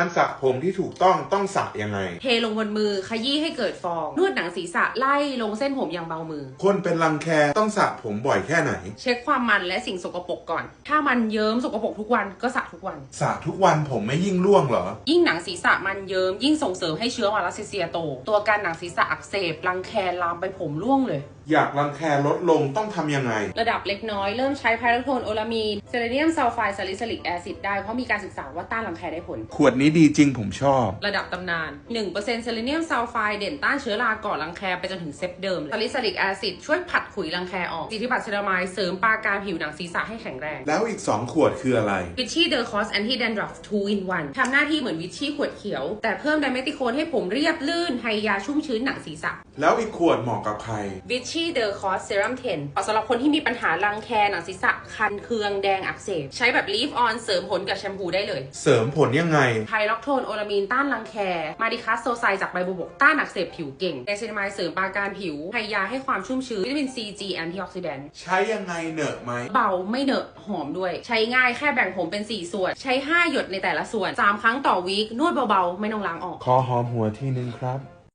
การสระผมที่ถูกต้องต้องสระยังไง เทลงบนมือขยี้ให้เกิดฟอง นวดหนังศีรษะไล่ลงเส้นผมอย่างเบามือ คนเป็นรังแคต้องสระผมบ่อยแค่ไหน เช็คความมันและสิ่งสกปรกก่อน ถ้ามันเยิ้มสกปรกทุกวันก็สระทุกวัน สระทุกวันผมไม่ยิ่งร่วงเหรอ ยิ่งหนังศีรษะมันเยิ้มยิ่งส่งเสริมให้เชื้อมาลาซิเซียโต ตัวการหนังศีรษะอักเสบรังแคลามไปผมร่วงเลย อยากรังแคลดลงต้องทำยังไง ระดับเล็กน้อยเริ่มใช้ไพโรโทนโอลามีนเซเลเนียมซัลไฟด์ซาลิซิลิกแอซิดได้เพราะมีการศึกษาว่าต้านรังแคได้ผล ขวดนี้ดีจริงผมชอบ ระดับตำนาน 1%เซเลเนียมซัลไฟด์เด่นต้านเชื้อราก่อรังแคไปจนถึงเซฟเดิมซาลิซิลิกแอซิดช่วยผัดขุยรังแคออกสิทธิบัตรเซรามายเสริมปราการผิวหนังศีรษะให้แข็งแรง แล้วอีก 2 ขวดคืออะไรวิชชี่เดอร์คอสแอนตี้แดนดรอฟ2 in 1ทำหน้าที่เหมือนวิชชี่ขวดเขียว แต่เพิ่มไดเมติโคนให้ผมเรียบลื่นให้ยาชุ่มชื้นหนังศีรษะ แล้วอีกขวดเหมาะกับใครวิชชี่เดอร์คอสเซรั่ม10เหมาะสำหรับคนที่มีปัญหารังแคหนังศีรษะคันเคืองแดงอักเสบใช้แบบลีฟออนเสริมผลกับแชมพูได้เลย เสริมผลยังไงไพล็อกโทนโอลามีนต้านรังแค มาดิคัสโซไซจากใบบัวบกต้านอักเสบผิวเก่งไดเซนามายเสริมปราการผิวไฮยาให้ความชุ่มชื้นวิตามินซีจีแอนตี้ออกซิแดนต์ใช้ยังไงเหนอะไหม เบาไม่เหนอะหอมด้วย ใช้ง่ายแค่แบ่งผมเป็น 4 ส่วน ใช้ 5 หยดในแต่ละส่วน 3 ครั้งต่อวีคนวดเบาๆ ไม่ต้องล้างออก ขอหอมหัวที่นึงครับ